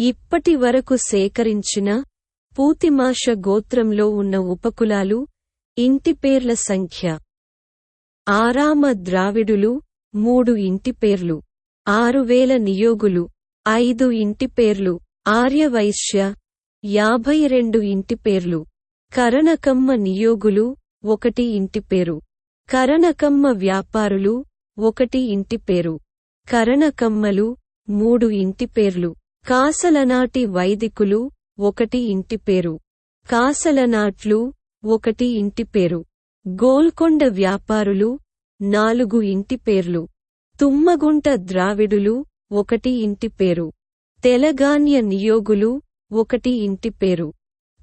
ఇప్పటి వరకు సేకరించిన పూతిమాష గోత్రంలో ఉన్న ఉపకులాలు ఇంటిపేర్ల సంఖ్య. ఆరామ ద్రావిడులు మూడు ఇంటిపేర్లు ఆరువేల నియోగులు ఐదు ఇంటిపేర్లు ఆర్యవైశ్య యాభై రెండు ఇంటిపేర్లు కరణకమ్మ నియోగులు ఒకటి ఇంటిపేరు కరణకమ్మ వ్యాపారులు ఒకటి ఇంటిపేరు కరణకమ్మలు మూడు ఇంటిపేర్లు కాసలనాటి వైదికులు ఒకటి ఇంటిపేరు కాసలనాట్లు ఒకటి ఇంటి పేరు. గోల్కొండ వ్యాపారులు నాలుగు ఇంటి పేర్లు. తుమ్మగుంట ద్రావిడులు ఒకటి ఇంటి పేరు. తెలగాన్య నియోగులు ఒకటి ఇంటి పేరు.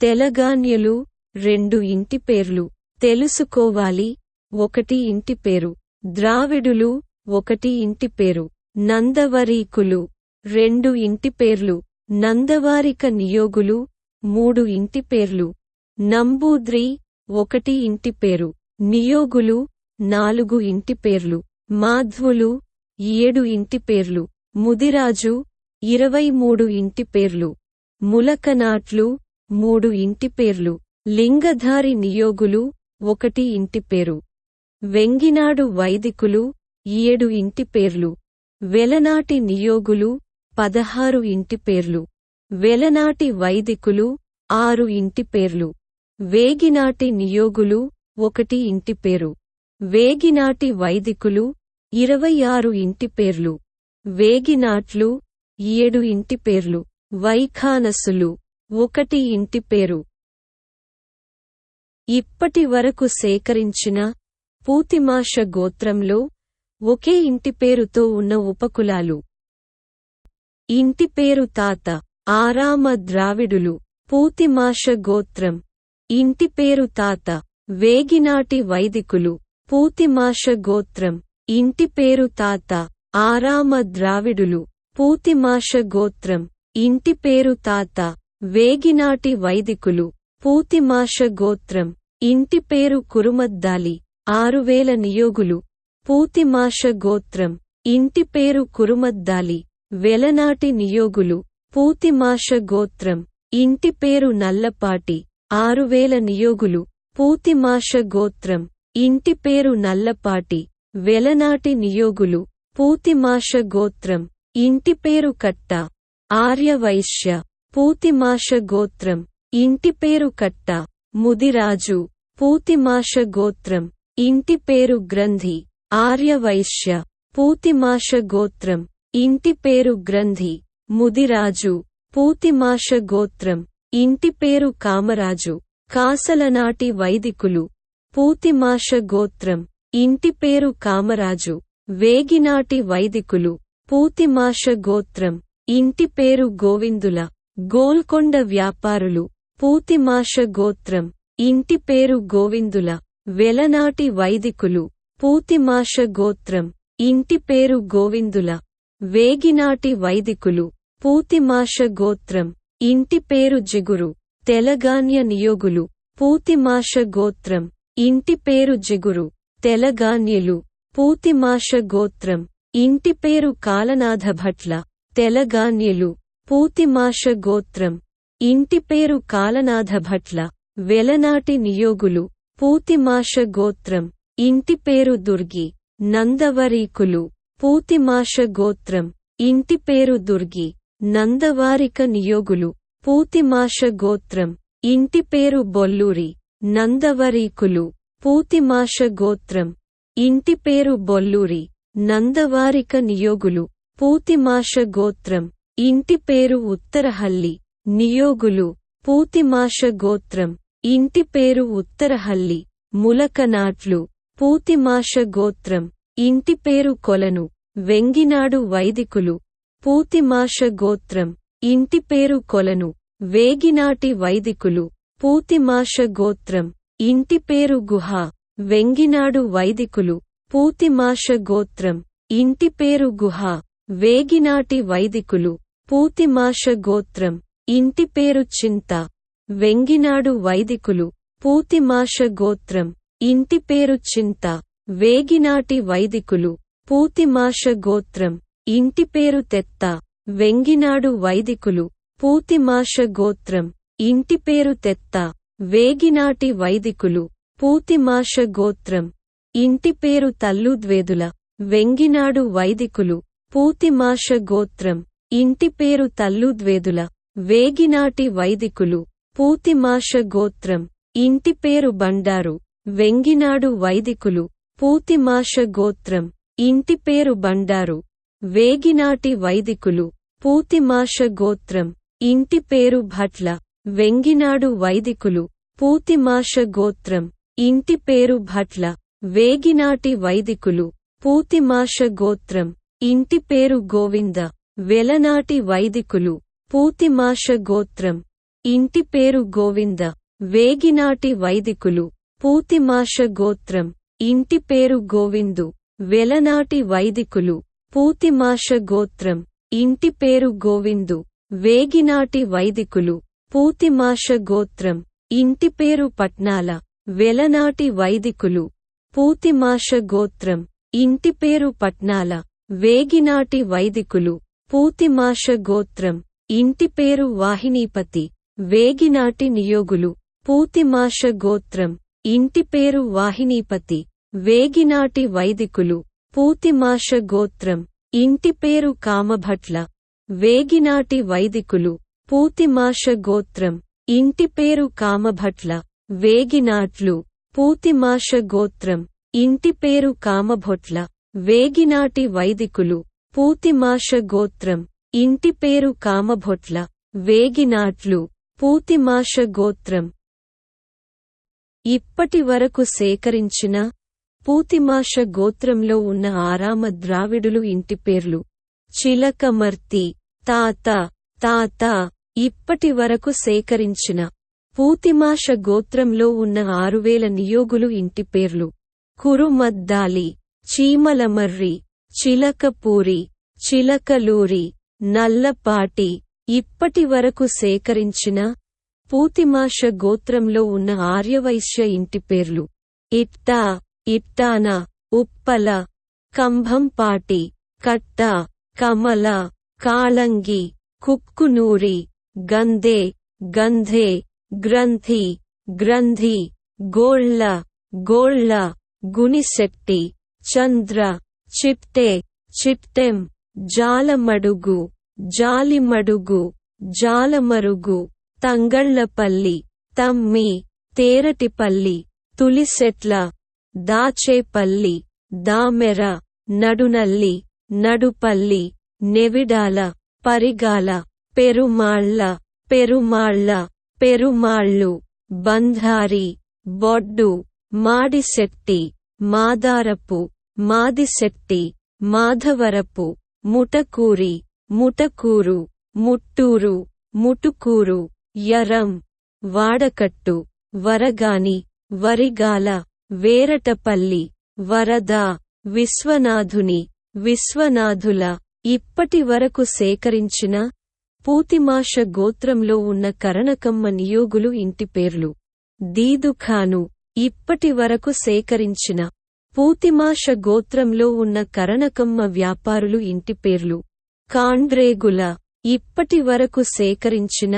తెలగాన్యలు రెండు ఇంటి పేర్లు. తెలుసుకోవాలి ఒకటి ఇంటి పేరు. ద్రావిడులు ఒకటి ఇంటి పేరు. నందవరీకులు రెండు ఇంటిపేర్లు నందవారిక నియోగులు మూడు ఇంటిపేర్లు నంబూద్రి ఒకటి ఇంటిపేరు నియోగులు నాలుగు ఇంటిపేర్లు మాధ్వులు ఏడు ఇంటిపేర్లు ముదిరాజు ఇరవై మూడు ఇంటిపేర్లు ములకనాట్లు మూడు ఇంటిపేర్లు లింగధారి నియోగులు ఒకటి ఇంటిపేరు వెంగినాడు వైదికులు ఏడు ఇంటిపేర్లు వెలనాటి నియోగులు పదహారు ఇంటి పేర్లు. వెలనాటి వైదికులు ఆరు ఇంటి పేర్లు. వేగినాటి నియోగులు ఒకటి ఇంటి పేరు. వేగినాటి వైదికులు ఇరవై ఆరు ఇంటి పేర్లు. వేగినాట్లు ఏడు ఇంటి పేర్లు. వైఖానసులు ఒకటి ఇంటి పేరు. ఇప్పటి వరకు సేకరించిన పూతిమాష గోత్రంలో ఒకే ఇంటి పేరుతో ఉన్న ఉపకులాలు. ఇంటిపేరు తాత. ఆరామ ద్రావిడులు. పూతిమాష గోత్రం. ఇంటిపేరు తాత. వేగినాటి వైదికులు. పూతిమాష గోత్రం. ఇంటిపేరు తాత. ఆరామ ద్రావిడులు. పూతిమాష గోత్రం. ఇంటిపేరు తాత. వేగినాటి వైదికులు. పూతిమాష గోత్రం. ఇంటిపేరు కురుమద్దాలి. ఆరువేల నియోగులు. పూతిమాష గోత్రం. ఇంటిపేరు కురుమద్దాలి. వెలనాటి నియోగులు పూతిమాష గోత్రం ఇంటి పేరు నల్లపాటి ఆరువేల నియోగులు పూతిమాష గోత్రం ఇంటి పేరు నల్లపాటి వెలనాటి నియోగులు పూతిమాష గోత్రం ఇంటి పేరు కట్ట ఆర్యవైశ్య పూతిమాష గోత్రం ఇంటి పేరు కట్ట ముదిరాజు పూతిమాష గోత్రం ఇంటి పేరు గ్రంథి ఆర్యవైశ్య పూతిమాష గోత్రం. ఇంటి పేరు గ్రంథి ముదిరాజు పూతిమాష గోత్రం ఇంటి పేరు కామరాజు కాసలనాటి వైదికులు పూతిమాష గోత్రం ఇంటి పేరు కామరాజు వేగినాటి వైదికులు పూతిమాష గోత్రం ఇంటి పేరు గోవిందుల గోల్కొండ వ్యాపారులు పూతిమాష గోత్రం ఇంటి పేరు గోవిందుల వెలనాటి వైదికులు పూతిమాష గోత్రం ఇంటి పేరు గోవిందుల వేగినాటి వైదికులు. పూతిమాష గోత్రం. ఇంటి పేరు జిగురు. తెలగాన్య నియోగులు. పూతిమాష గోత్రం. ఇంటి పేరు జిగురు. తెలగాన్యులు పూతిమాష గోత్రం. ఇంటి పేరు కాలనాథ భట్ల తెలగాన్యులు పూతిమాష గోత్రం. ఇంటి పేరు కాలనాథ భట్ల వెలనాటి నియోగులు. పూతిమాష గోత్రం. ఇంటి పేరు దుర్గి. నందవరీకులు. పూతిమాష గోత్రం ఇంటి పేరు దుర్గి నందవారిక నియోగులు పూతిమాష గోత్రం ఇంటి పేరు బొల్లూరి నందవరీకులు పూతిమాష గోత్రం ఇంటి పేరు బొల్లూరి నందవారిక నియోగులు పూతిమాష గోత్రం ఇంటి పేరు ఉత్తరహల్లి నియోగులు పూతిమాష గోత్రం ఇంటి పేరు ఉత్తరహల్లి ములకనాట్లు పూతిమాష గోత్రం. ఇంటిపేరు కొలను. వెంగినాడు వైదికులు. పూతిమాష గోత్రం. ఇంటిపేరు కొలను. వేగినాటి వైదికులు. పూతిమాష గోత్రం. ఇంటిపేరు గుహ. వెంగినాడు వైదికులు. పూతిమాష గోత్రం. ఇంటిపేరు గుహ. వేగినాటి వైదికులు. పూతిమాష గోత్రం. ఇంటిపేరు చింత. వెంగినాడు వైదికులు. పూతిమాష గోత్రం. ఇంటిపేరు చింత. వేగినాటి వైదికులు. పూతిమాష గోత్రం. ఇంటిపేరు తెత్త. వెంగినాడు వైదికులు. పూతిమాష గోత్రం. ఇంటి పేరు తెత్త. వేగినాటి వైదికులు. పూతిమాష గోత్రం. ఇంటి పేరు తల్లుద్వేదుల. వెంగినాడు వైదికులు. పూతిమాష గోత్రం. ఇంటి పేరు తల్లుద్వేదుల. వేగినాటి వైదికులు. పూతిమాష గోత్రం. ఇంటి పేరు బండారు. వెంగినాడు వైదికులు. పూతిమాష గోత్రం ఇంటి పేరు బండారు వేగినాటి వైదికులు పూతిమాష గోత్రం ఇంటి పేరు భట్ల వెంగినాడు వైదికులు పూతిమాష గోత్రం ఇంటి పేరు భట్ల వేగినాటి వైదికులు పూతిమాష గోత్రం ఇంటి పేరు గోవింద వెలనాటి వైదికులు పూతిమాష గోత్రం ఇంటి పేరు గోవింద వేగినాటి వైదికులు పూతిమాష గోత్రం. ఇంటి పేరు గోవిందు. వెలనాటి వైదికులు. పూతిమాష గోత్రం. ఇంటి పేరు గోవిందు. వేగినాటి వైదికులు. పూతిమాష గోత్రం. ఇంటి పేరు పట్నాల. వెలనాటి వైదికులు. పూతిమాష గోత్రం. ఇంటి పేరు పట్నాల. వేగినాటి వైదికులు. పూతిమాష గోత్రం. ఇంటి పేరు వాహినీపతి. వేగినాటి నియోగులు. పూతిమాష గోత్రం. ఇంటి పేరు వాహినీపతి వేగినాటి వైదికులు పూతిమాష గోత్రం ఇంటి పేరు కామభట్ల వేగినాటి వైదికులు పూతిమాష గోత్రం ఇంటి పేరు కామభట్ల వేగినాట్లు పూతిమాష గోత్రం ఇంటి పేరు కామభొట్ల వేగినాటి వైదికులు పూతిమాష గోత్రం ఇంటి పేరు కామభొట్ల వేగినాట్లు పూతిమాష గోత్రం. ఇప్పటి వరకు సేకరించిన పూతిమాష గోత్రంలో ఉన్న ఆరామ ద్రావిడులు ఇంటి పేర్లు. చిలకమర్తి తాత తాత ఇప్పటి వరకు సేకరించిన పూతిమాష గోత్రంలో ఉన్న ఆరువేల నియోగులు ఇంటి పేర్లు. కురుమద్దాలి చీమలమర్రి చిలకపూరి చిలకలూరి నల్లపాటి ఇప్పటి వరకు సేకరించిన పూతిమాష గోత్రంలో ఉన్న ఆర్యవైశ్య ఇంటి పేర్లు. ఇట్టా ఇట్టాన ఉప్పల కంభంపాటి కట్ట కమల కాళంగి కుక్కునూరి గందే గంధే గ్రంథి గ్రంథి గోళ్ళ గోళ్ళ గునిశెట్టి చంద్ర చిప్తే చిప్తెం జాలమడుగు జాలిమడుగు జాలమరుగు. తంగళ్ళపల్లి తమ్మి తేరటిపల్లి తులిసెట్ల దాచేపల్లి దామెర నడునల్లి నడుపల్లి నెవిడాల పరిగాల పెరుమాళ్ళ పెరుమాళ్ళ పెరుమాళ్ళు బంధారి బొడ్డు మాడిశెట్టి మాదారపు మాదిశెట్టి మాధవరపు ముటకూరి ముటకూరు ముట్టూరు ముటుకూరు. యరం వాడకట్టు వరగాని వరిగాల వేరటపల్లి వరద విశ్వనాథుని విశ్వనాథుల ఇప్పటి వరకు సేకరించిన పూతిమాష గోత్రంలో ఉన్న కరణకమ్మ నియోగులు ఇంటి పేర్లు. దీదుఖాను ఇప్పటి వరకు సేకరించిన పూతిమాష గోత్రంలో ఉన్న కరణకమ్మ వ్యాపారులు ఇంటి పేర్లు. కాండ్రేగుల ఇప్పటి వరకు సేకరించిన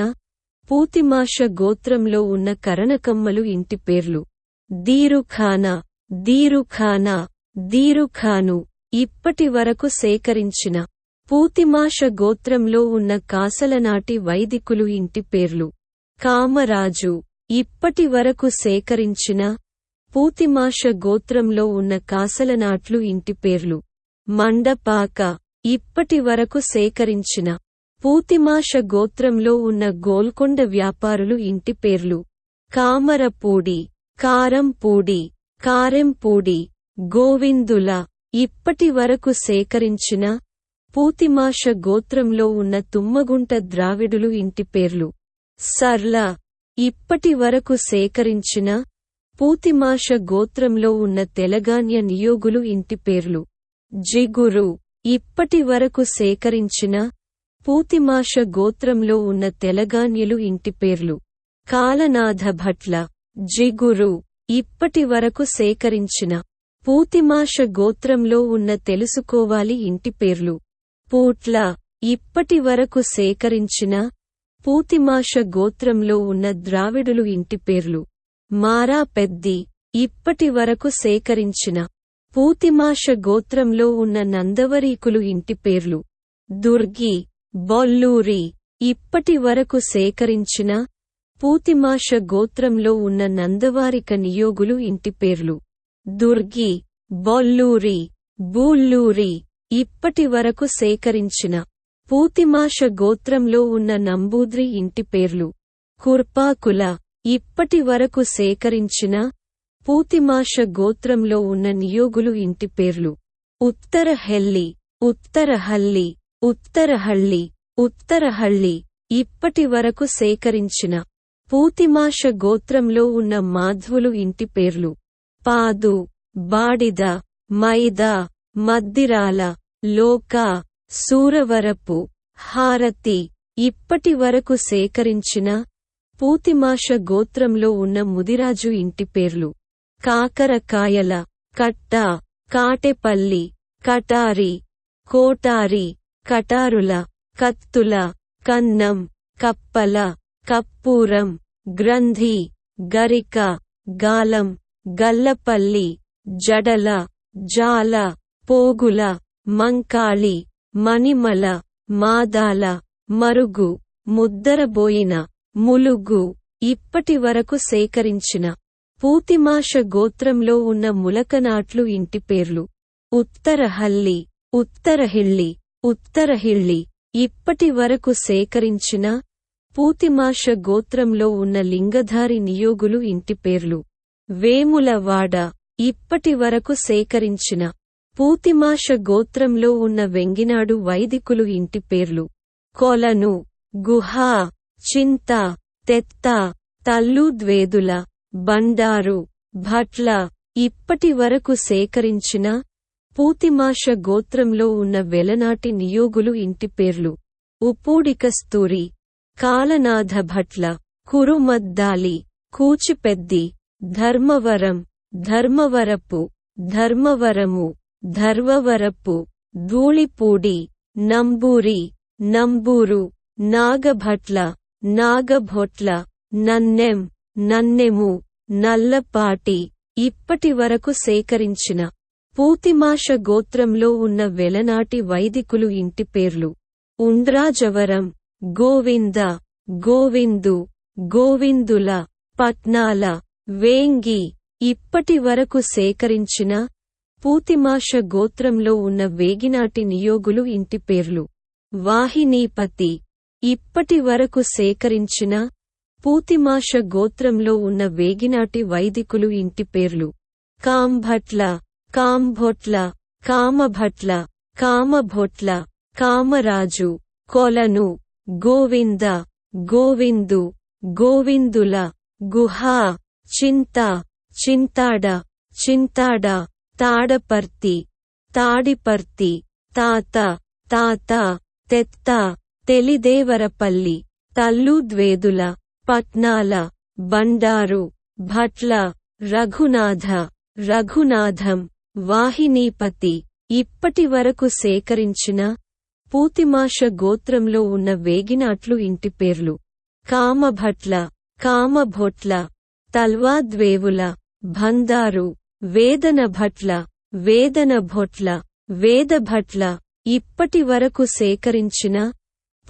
పూతిమాష గోత్రంలో ఉన్న కరణకమ్మలు ఇంటి పేర్లు. దీరుఖానా దీరుఖానా దీరుఖాను ఇప్పటి వరకు సేకరించిన పూతిమాష గోత్రంలో ఉన్న కాసలనాటి వైదికులు ఇంటి పేర్లు. కామరాజు ఇప్పటి వరకు సేకరించిన పూతిమాష గోత్రంలో ఉన్న కాసలనాట్లు ఇంటి పేర్లు. మండపాక ఇప్పటి వరకు సేకరించిన పూతిమాష గోత్రంలో ఉన్న గోల్కొండ వ్యాపారులు ఇంటి పేర్లు. కామరపూడి కారంపూడి కారెంపూడి గోవిందుల ఇప్పటి వరకు సేకరించిన పూతిమాష గోత్రంలో ఉన్న తుమ్మగుంట ద్రావిడులు ఇంటి పేర్లు. సర్ల ఇప్పటి వరకు సేకరించిన పూతిమాష గోత్రంలో ఉన్న తెలగాన్య నియోగులు ఇంటి పేర్లు. జిగురు ఇప్పటి వరకు సేకరించిన పూతిమాష గోత్రంలో ఉన్న తెలగాన్యులు ఇంటి పేర్లు. కాలనాథ భట్ల జిగురు ఇప్పటి వరకు సేకరించిన పూతిమాష గోత్రంలో ఉన్న తెలుసుకోవాలి ఇంటి పేర్లు. పూట్ల ఇప్పటి వరకు సేకరించిన పూతిమాష గోత్రంలో ఉన్న ద్రావిడులు ఇంటి పేర్లు. మారా పెద్ది ఇప్పటి వరకు సేకరించిన పూతిమాష గోత్రంలో ఉన్న నందవరీకులు ఇంటి పేర్లు. దుర్గి బొల్లూరి. ఇప్పటి వరకు సేకరించిన పూతిమాష గోత్రంలో ఉన్న నందవారిక నియోగులు ఇంటి పేర్లు. దుర్గి బొల్లూరి బూల్లూరి. ఇప్పటి వరకు సేకరించిన పూతిమాష గోత్రంలో ఉన్న నంబూద్రి ఇంటి పేర్లు. కుర్పాకుల. ఇప్పటి వరకు సేకరించిన పూతిమాష గోత్రంలో ఉన్న నియోగులు ఇంటి పేర్లు. ఉత్తర హెల్లీ ఉత్తర హల్లీ ఉత్తరహళ్ళి ఉత్తరహళ్ళి ఇప్పటి వరకు సేకరించిన పూతిమాష గోత్రంలో ఉన్న మాధ్వులు ఇంటి పేర్లు. పాదు బాడిద మైదా మద్దిరాల లోక సూరవరపు హారతి ఇప్పటి వరకు సేకరించిన పూతిమాష గోత్రంలో ఉన్న ముదిరాజు ఇంటి పేర్లు. కాకరకాయల కట్ట కాటెపల్లి కటారి కోటారి కటారుల కత్తుల కన్నం కప్పల కప్పూరం గ్రంథి గరిక గాలం గల్లపల్లి జడల జాల పోగుల మంకాళి మణిమల మాదాల మరుగు ముద్దరబోయిన ములుగు ఇప్పటి వరకు సేకరించిన పూతిమాష గోత్రంలో ఉన్న ములకనాట్లు ఇంటి పేర్లు. ఉత్తరహల్లి ఉత్తరహిళ్ళి ఉత్తరహిళ్ళి. ఇప్పటి వరకు సేకరించిన పూతిమాష గోత్రంలో ఉన్న లింగధారి నియోగులు ఇంటి పేర్లు. వేములవాడ ఇప్పటి వరకు సేకరించిన పూతిమాష గోత్రంలో ఉన్న వెంగినాడు వైదికులు ఇంటి పేర్లు. కొలను గుహా చింత తెత్త తల్లుద్వేదుల బండారు భట్ల. ఇప్పటి వరకు సేకరించిన పూతిమాష గోత్రంలో ఉన్న వెలనాటి నియోగులు ఇంటి పేర్లు. ఉప్పూడికస్తూరి కాలనాథ భట్ల కురుమద్దాలి కూచిపెద్ది ధర్మవరం ధర్మవరపు ధర్మవరము ధర్వవరపు ధూళిపూడి నంబూరి నంబూరు నాగభట్ల నాగభొట్ల నన్నెం నన్నెము నల్లపాటి ఇప్పటి వరకు సేకరించిన పూతిమాష గోత్రంలో ఉన్న వెలనాటి వైదికులు ఇంటి పేర్లు. ఉండ్రాజవరం గోవింద గోవిందు గోవిందుల పట్నాల వేంగి ఇప్పటి వరకు సేకరించిన పూతిమాష గోత్రంలో ఉన్న వేగినాటి నియోగులు ఇంటి పేర్లు. వాహినీపతి ఇప్పటి వరకు సేకరించిన పూతిమాష గోత్రంలో ఉన్న వేగినాటి వైదికులు ఇంటి పేర్లు. కాంభట్ల కాంభొట్ల కామభట్ల కామభొట్ల కామరాజు కొలను గోవింద గోవిందు గోవిందుల గుహా చింత చింతాడ చింతాడ తాడపర్తి తాడిపర్తి తాత తాత తెత్త తెలిదేవరపల్లి తల్లుద్వేదుల పట్నాల బండారు భట్ల రఘునాథ రఘునాథం వాహినీపతి ఇప్పటి వరకు సేకరించిన పూతిమాష గోత్రంలో ఉన్న వేగినాట్లు ఇంటి పేర్లు. కామభట్ల కామభొట్ల తల్వాద్వేవుల భందారు వేదన భట్ల వేదన వేదభట్ల ఇప్పటి వరకు సేకరించిన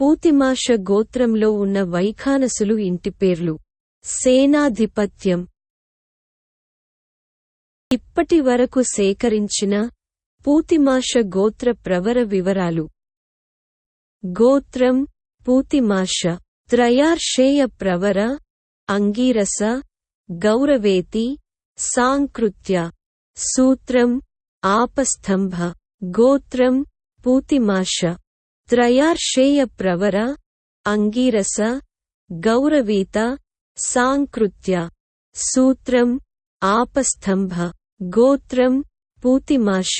పూతిమాష గోత్రంలో ఉన్న వైఖానసులు ఇంటి పేర్లు. సేనాధిపత్యం ఇప్పటి వరకు సేకరించిన పూతిమాష గోత్ర ప్రవర వివరాలు. గోత్రం పూతిమాష త్రయార్షేయ ప్రవర అంగీరస గౌరవేతి సాంకృత్య సూత్రం ఆపస్తంభ గోత్రం పూతిమాష త్రయార్షేయ ప్రవర అంగీరస గౌరవీత సాంకృత్య సూత్రం ఆపస్తంభ గోత్రం పూతిమాష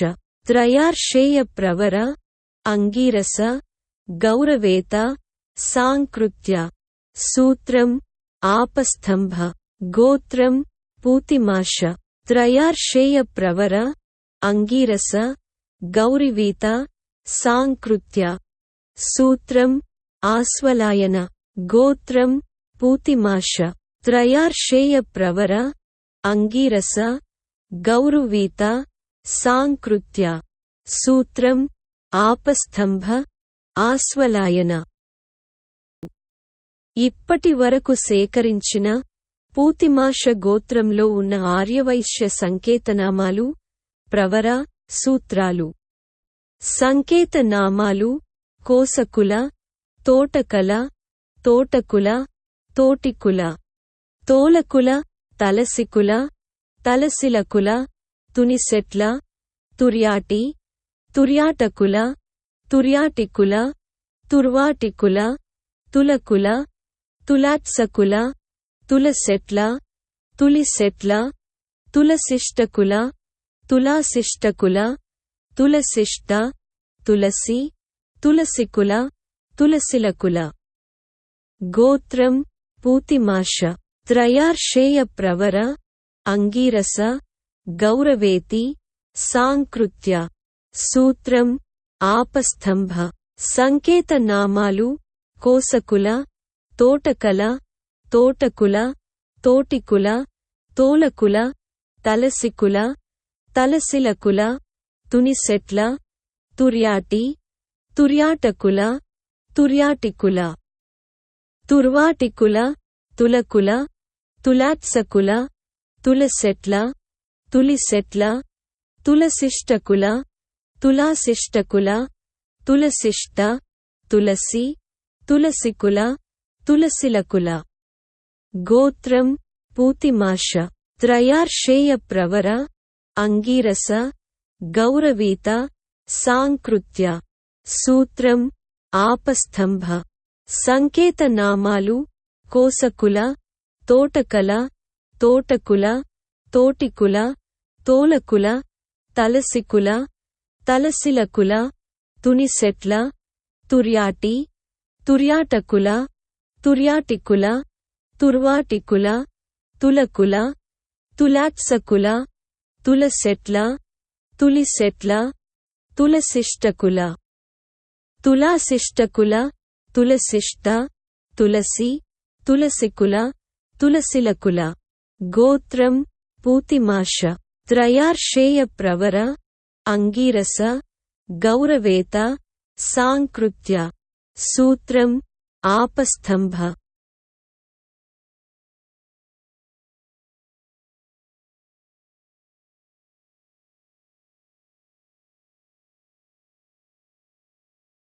త్రయార్షేయ ప్రవర అంగీరస గౌరవేత సాంకృత్య సూత్రం ఆపస్తంభ గోత్రం పూతిమాష త్రయార్షేయ ప్రవర అంగీరస గౌరివీత సాంకృత్య సూత్రం ఆస్వలాయన గోత్రం పూతిమాష త్రయార్షేయ ప్రవర అంగీరస గౌరువీత సాంకృత్య సూత్రం ఆపస్తంభ ఆస్వలాయన ఇప్పటి వరకు సేకరించిన పూతిమాష గోత్రంలో ఉన్న ఆర్యవైశ్య సంకేతనామాలు ప్రవర సూత్రాలు సంకేతనామాలు కోసకుల తోటకల తోటకుల తోటికుల తోలకుల తలసికుల తలసిలకుల తునిసెట్ల తుర్యాటి తుర్యాటకుల తుర్యాటికుల తుర్వాటికుల తులకుల తులాత్సకుల తులసెట్ల తులిసెట్ల తులశిష్టకుల తులాశిష్టకుల తులశిష్ట తులసి తులసికుల తులసిలకుల గోత్రం పూతిమాష త్రయార్షేయ ప్రవర అంగీరస గౌరవేతి సాంకృత్య సూత్రం ఆపస్తంభ సంకేతనామాలు కోసకుల తోటకల తోటకుల తోటికుల తోలకుల తలసికుల తలసిలకుల తునిసెట్ల తుర్యాటి తుర్యాటకుల తుర్యాటికుల తుర్వాటికుల తులకుల తులాత్సకుల తులసెట్ల తులిసెట్ల తులశిష్టకుల తులాశిష్టకుల తులశిష్ట తులసి తులసికుల తులసిలకుల. గోత్రం పూతిమాష త్రయార్షేయ ప్రవర అంగీరస గౌరవీత సాంకృత్య. సూత్రం ఆపస్తంభ సంకేతనామాలు కోసకుల తోటకల తోటకుల తోటికుల తోలకుల తలసికుల తలసిలకుల తునిసెట్ల తుర్యాటి తుర్యాటకుల తుర్యాటికుల తుర్వాటికుల తులకుల తులాత్సకుల తులసెట్ల తులిసెట్ల తులశిష్టకుల తులాశిష్టకుల తులశిష్ట తులసి తులసికుల తులసిలకుల. గోత్రం పూతిమాష త్రయార్షేయ ప్రవర అంగీరస గౌరవేత సాంకృత్య సూత్రం ఆపస్తంభ